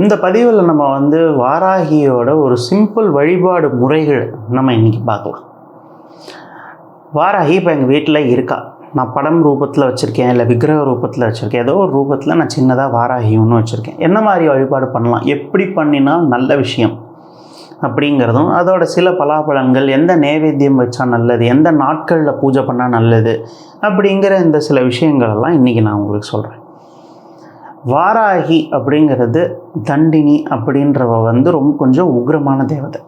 இந்த பதிவில் நம்ம வந்து வாராகியோட ஒரு சிம்பிள் வழிபாடு முறைகள் நம்ம இன்றைக்கி பார்க்கலாம். வாராகி இப்போ எங்கள் வீட்டில் இருக்கா? நான் படம் ரூபத்தில் வச்சுருக்கேன் இல்லை விக்கிரக ரூபத்தில் வச்சுருக்கேன். ஏதோ ஒரு ரூபத்தில் நான் சின்னதாக வாராகி ஒன்று வச்சுருக்கேன். என்ன மாதிரி வழிபாடு பண்ணலாம்? எப்படி பண்ணினா நல்ல விஷயம் அப்படிங்கிறதும் அதோட சில பலாபலன்கள் எந்த நைவேத்தியம் வச்சா நல்லது எந்த நாட்களில் பூஜை பண்ணால் நல்லது அப்படிங்கிற இந்த சில விஷயங்கள் எல்லாம் இன்றைக்கி நான் உங்களுக்கு சொல்கிறேன் வாராகி அப்படிங்கிறது தண்டினி அப்படின்றவ வந்து ரொம்ப கொஞ்சம் உக்ரமான தேவதை.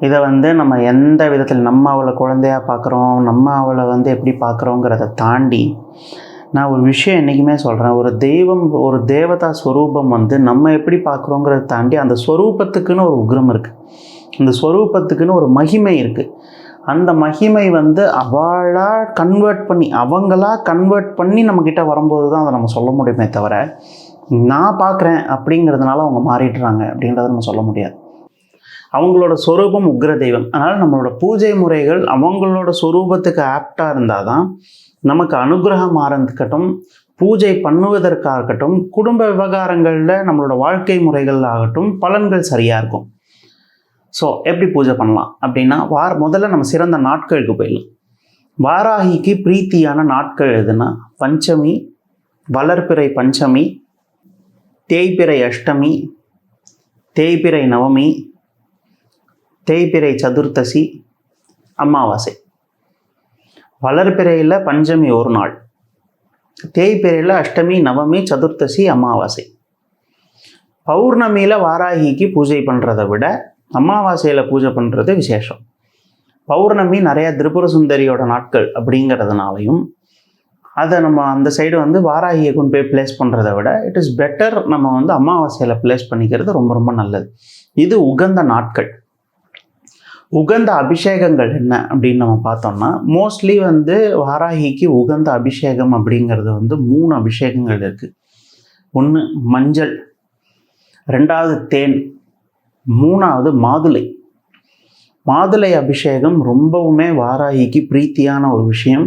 இதை வந்து நம்ம எந்த விதத்தில் நம்ம அவளை குழந்தையா பார்க்குறோம் நம்ம அவளை வந்து எப்படி பார்க்குறோங்கிறத தாண்டி நான் ஒரு விஷயம் என்றைக்குமே சொல்கிறேன் ஒரு தெய்வம் ஒரு தேவதா ஸ்வரூபம் வந்து நம்ம எப்படி பார்க்குறோங்கிறத தாண்டி அந்த ஸ்வரூபத்துக்குன்னு ஒரு உக்ரம் இருக்குது அந்த ஸ்வரூபத்துக்குன்னு ஒரு மகிமை இருக்குது அந்த மகிமை வந்து அவளாக கன்வெர்ட் பண்ணி அவங்களாக கன்வெர்ட் பண்ணி நம்மக்கிட்ட வரும்போது தான் அதை நம்ம சொல்ல முடியுமே தவிர நான் பார்க்குறேன் அப்படிங்கிறதுனால அவங்க மாறிடுறாங்க அப்படின்றத நம்ம சொல்ல முடியாது. அவங்களோட சொரூபம் உக்ர தெய்வம். அதனால் நம்மளோட பூஜை முறைகள் அவங்களோட சொரூபத்துக்கு ஆப்டாக இருந்தால் தான் நமக்கு அனுகிரகமாக இருந்துக்கட்டும் பூஜை பண்ணுவதற்காகட்டும் குடும்ப விவகாரங்களில் நம்மளோட வாழ்க்கை முறைகள் ஆகட்டும் பலன்கள் சரியாக இருக்கும். ஸோ எப்படி பூஜை பண்ணலாம்? அப்படின்னா வார முதல்ல நம்ம சிறந்த நாட்களுக்கு போயிடலாம். வாராகிக்கு பிரீத்தியான நாட்கள் எதுனா பஞ்சமி வளர்பிறை பஞ்சமி தேய்பிறை அஷ்டமி தேய்பிறை நவமி தேய்பிறை சதுர்த்தசி அமாவாசை. வளர்பிறையில் பஞ்சமி ஒரு நாள். தேய்பிறையில் அஷ்டமி நவமி சதுர்த்தசி அமாவாசை. பௌர்ணமியில் வாராகிக்கு பூஜை பண்ணுறதை விட அமாவாசையில் பூஜை பண்ணுறது விசேஷம். பௌர்ணமி நிறையா திரிபுர சுந்தரியோட நாட்கள் அப்படிங்கிறதுனாலையும் அதை நம்ம அந்த சைடு வந்து வாராகியை கொண்டு போய் ப்ளேஸ் பண்ணுறத விட இட் இஸ் பெட்டர் நம்ம வந்து அமாவாசையில் ப்ளேஸ் பண்ணிக்கிறது ரொம்ப ரொம்ப நல்லது. இது உகந்த நாட்கள். உகந்த அபிஷேகங்கள் என்ன அப்படின்னு நம்ம பார்த்தோம்னா மோஸ்ட்லி வந்து வாராகிக்கு உகந்த அபிஷேகம் அப்படிங்கிறது வந்து மூணு அபிஷேகங்கள் இருக்குது ஒன்று மஞ்சள் ரெண்டாவது தேன் மூணாவது மாதுளை. மாதுளை அபிஷேகம் ரொம்பவுமே வாராகிக்கு பிரீத்தியான ஒரு விஷயம்.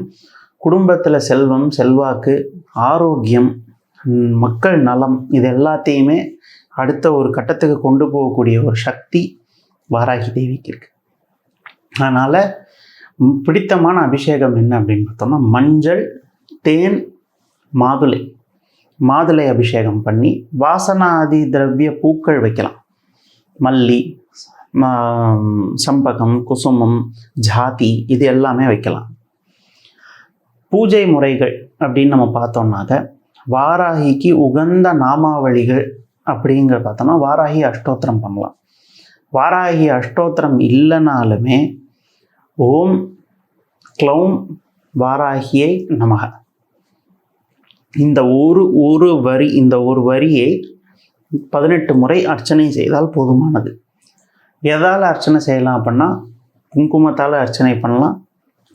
குடும்பத்தில் செல்வம் செல்வாக்கு ஆரோக்கியம் மக்கள் நலம் இது எல்லாத்தையுமே அடுத்த ஒரு கட்டத்துக்கு கொண்டு போகக்கூடிய ஒரு சக்தி வாராகி தேவிக்கு இருக்கு. அதனால் பிடித்தமான அபிஷேகம் என்ன அப்படின்னு பார்த்தோம்னா மஞ்சள் தேன் மாதுளை. மாதுளை அபிஷேகம் பண்ணி வாசனாதி திரவிய பூக்கள் வைக்கலாம். மல்லி சம்பகம் குசுமம் ஜாதி இது எல்லாமே வைக்கலாம். பூஜை முறைகள் அப்படின்னு நம்ம பார்த்தோம்னாக்க வாராகிக்கு உகந்த நாமாவளிகள் அப்படிங்கிற பார்த்தோம்னா வாராகி அஷ்டோத்திரம் பண்ணலாம். வாராகி அஷ்டோத்திரம் இல்லைனாலுமே ஓம் க்ளௌம் வாராகியை நமக. இந்த ஒரு ஒரு வரி இந்த ஒரு வரியை பதினெட்டு முறை அர்ச்சனை செய்தால் போதுமானது. எதால் அர்ச்சனை செய்யலாம் அப்படின்னா குங்குமத்தால் அர்ச்சனை பண்ணலாம்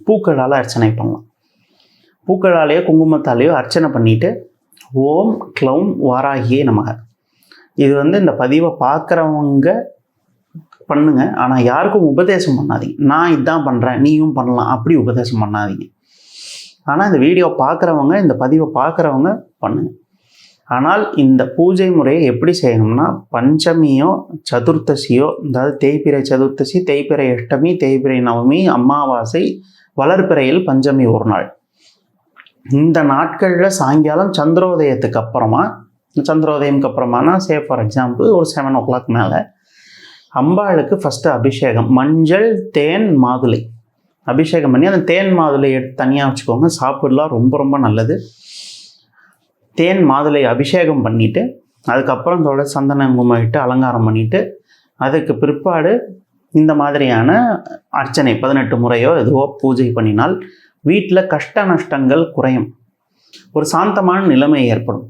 பூக்களால் அர்ச்சனை பண்ணலாம். பூக்களாலேயோ குங்குமத்தாலேயோ அர்ச்சனை பண்ணிட்டு ஓம் க்ளௌம் வாராகியே நமக. இது வந்து இந்த பதிவை பார்க்குறவங்க பண்ணுங்க. ஆனால் யாருக்கும் உபதேசம் பண்ணாதீங்க. நான் இதான் பண்ணுறேன் நீயும் பண்ணலாம் அப்படி உபதேசம் பண்ணாதீங்க. ஆனால் இந்த வீடியோ பார்க்குறவங்க இந்த பதிவை பார்க்குறவங்க பண்ணுங்கள் ஆனால் இந்த பூஜை முறையை எப்படி செய்யணும்னா பஞ்சமியோ சதுர்த்தசியோ அதாவது தேய்பிறை சதுர்த்தசி தேய்பிறை அஷ்டமி தேய்பிறை நவமி அமாவாசை வளர்பிறையில் பஞ்சமி ஒரு நாள். இந்த நாட்களில் சாயங்காலம் சந்திரோதயத்துக்கு அப்புறமா சந்திரோதயம்க்கு அப்புறமானா சே ஃபார் எக்ஸாம்பிள் ஒரு செவன் ஓ கிளாக் மேலே அம்பாளுக்கு ஃபஸ்ட்டு அபிஷேகம் மஞ்சள் தேன் மாதுளை. அபிஷேகம் பண்ணி அந்த தேன் மாதுளை எடுத்து தனியாக வச்சுக்கோங்க சாப்பிடலாம் ரொம்ப ரொம்ப நல்லது. தேன் மாதுளை அபிஷேகம் பண்ணிவிட்டு அதுக்கப்புறம் இதோட சந்தன குங்குமம் இட்டு அலங்காரம் பண்ணிவிட்டு அதுக்கு பிற்பாடு இந்த மாதிரியான அர்ச்சனை பதினெட்டு முறையோ எதுவோ பூஜை பண்ணினால் வீட்டில் கஷ்ட நஷ்டங்கள் குறையும். ஒரு சாந்தமான நிலைமை ஏற்படும்.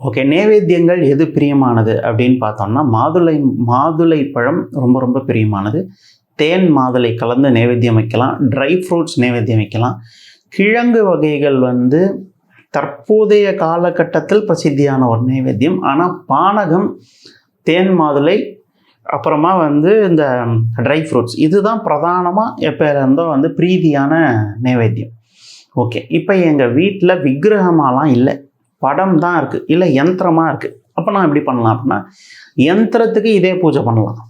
ஓகே நேவேத்தியங்கள் எது பிரியமானது அப்படின்னு பார்த்தோம்னா மாதுளை மாதுளை பழம் ரொம்ப ரொம்ப பிரியமானது. தேன் மாதுளை கலந்து நைவேத்தியம் வைக்கலாம் ட்ரை ஃப்ரூட்ஸ் நைவேத்தியம் வைக்கலாம். கிழங்கு வகைகள் வந்து தற்போதைய காலகட்டத்தில் பிரசித்தியான ஒரு நைவேத்தியம். ஆனால் பானகம் தேன் மாதுளை அப்புறமா வந்து இந்த ட்ரை ஃப்ரூட்ஸ் இதுதான் பிரதானமாக எப்போ இருந்தோ வந்து பிரீதியான நைவேத்தியம். ஓகே இப்போ எங்கள் வீட்டில் விக்கிரகமாலாம் இல்லை. படம் தான் இருக்குது இல்லை யந்திரமாக இருக்குது அப்போ நான் எப்படி பண்ணலாம் அப்படின்னா யந்திரத்துக்கு இதே பூஜை பண்ணலாம்.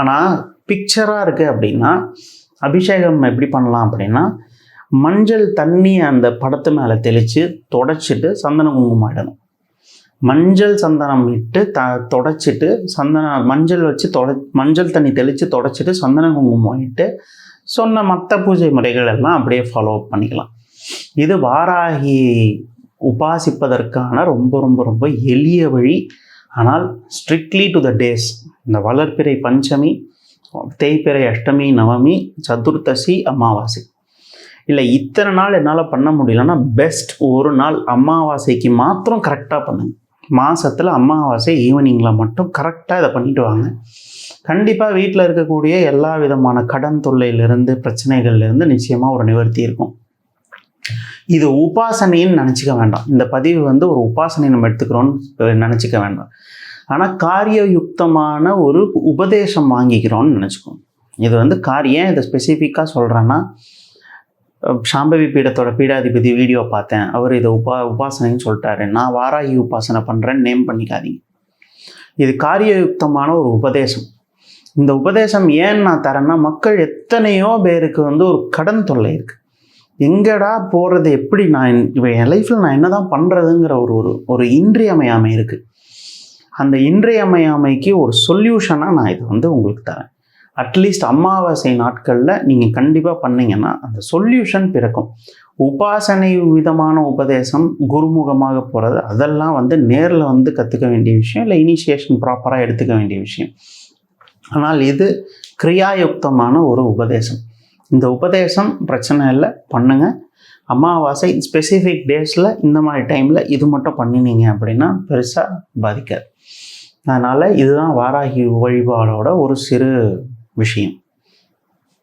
ஆனால் பிக்சராக இருக்குது அப்படின்னா அபிஷேகம் எப்படி பண்ணலாம் அப்படின்னா மஞ்சள் தண்ணியை அந்த படத்து மேலே தெளித்து தொடச்சிட்டு சந்தன குங்குமம் ஆடணும் மஞ்சள் சந்தனம் இட்டு த தொடச்சிட்டு சந்தன மஞ்சள் வச்சு தொட மஞ்சள் தண்ணி தெளித்து தொடச்சிட்டு சந்தன குங்குமம் இட்டு சொன்ன மற்ற பூஜை முறைகள் எல்லாம் அப்படியே ஃபாலோ அப் பண்ணிக்கலாம். இது வாராகி உபாசிப்பதற்கான ரொம்ப ரொம்ப ரொம்ப எளிய வழி. ஆனால் ஸ்ட்ரிக்ட்லி டு த டேஸ் இந்த வளர்ப்பிறை பஞ்சமி தேய்பிறை அஷ்டமி நவமி சதுர்த்தசி அமாவாசை. இல்லை இத்தனை நாள் என்னால் பண்ண முடியலன்னா பெஸ்ட் ஒரு நாள் அமாவாசைக்கு மாத்திரம் கரெக்டாக பண்ணுங்க. மாதத்தில் அமாவாசை ஈவினிங்கில் மட்டும் கரெக்டாக இதை பண்ணிட்டு வாங்க. கண்டிப்பாக வீட்டில் இருக்கக்கூடிய எல்லா விதமான கடன் தொல்லையிலிருந்து பிரச்சனைகள்லேருந்து நிச்சயமாக ஒரு நிவர்த்தி இருக்கும். இது உபாசனைன்னு நினச்சிக்க வேண்டாம். இந்த பதிவு வந்து ஒரு உபாசனை நம்ம எடுத்துக்கிறோன்னு நினச்சிக்க வேண்டாம். ஆனால் காரியயுக்தமான ஒரு உபதேசம் வாங்கிக்கிறோன்னு நினச்சிக்கோங்க. இது வந்து காரியம் இதை ஸ்பெசிஃபிக்காக சொல்கிறேன்னா சாம்பவி பீடத்தோட பீடாதிபதி வீடியோ பார்த்தேன். அவர் இதை உபா உபாசனைன்னு சொல்லிட்டாரு. நான் வாராகி உபாசனை பண்ணுறேன்னு நேம் பண்ணிக்காதீங்க. இது காரியயுக்தமான ஒரு உபதேசம். இந்த உபதேசம் ஏன் நான் தரேன்னா மக்கள் எத்தனையோ பேருக்கு வந்து ஒரு கடன் தொல்லை இருக்குது எங்கடா போகிறது எப்படி நான் இப்போ என் லைஃப்பில் நான் என்ன தான் பண்ணுறதுங்கிற ஒரு ஒரு ஒரு இன்றியமையாமை இருக்குது அந்த இன்றியமையாமைக்கு ஒரு சொல்யூஷனாக நான் இது வந்து உங்களுக்கு தரேன். அட்லீஸ்ட் அமாவாசை நாட்களில் நீங்கள் கண்டிப்பாக பண்ணீங்கன்னா அந்த சொல்யூஷன் பிறக்கும். உபாசனை விதமான உபதேசம் குருமுகமாக போகிறது அதெல்லாம் வந்து நேரில் வந்து கற்றுக்க வேண்டிய விஷயம் இல்லை இனிஷியேஷன் ப்ராப்பராக எடுத்துக்க வேண்டிய விஷயம். ஆனால் இது கிரியாயுக்தமான ஒரு உபதேசம். இந்த உபதேசம் பிரச்சனை இல்லை பண்ணுங்கள் அமாவாசை ஸ்பெசிஃபிக் டேஸில் இந்த மாதிரி டைமில் இது மட்டும் பண்ணினீங்க அப்படின்னா பெருசாக பாதிக்காது. அதனால் இதுதான் வாராகி வழிபாடோட ஒரு சிறு விஷயம்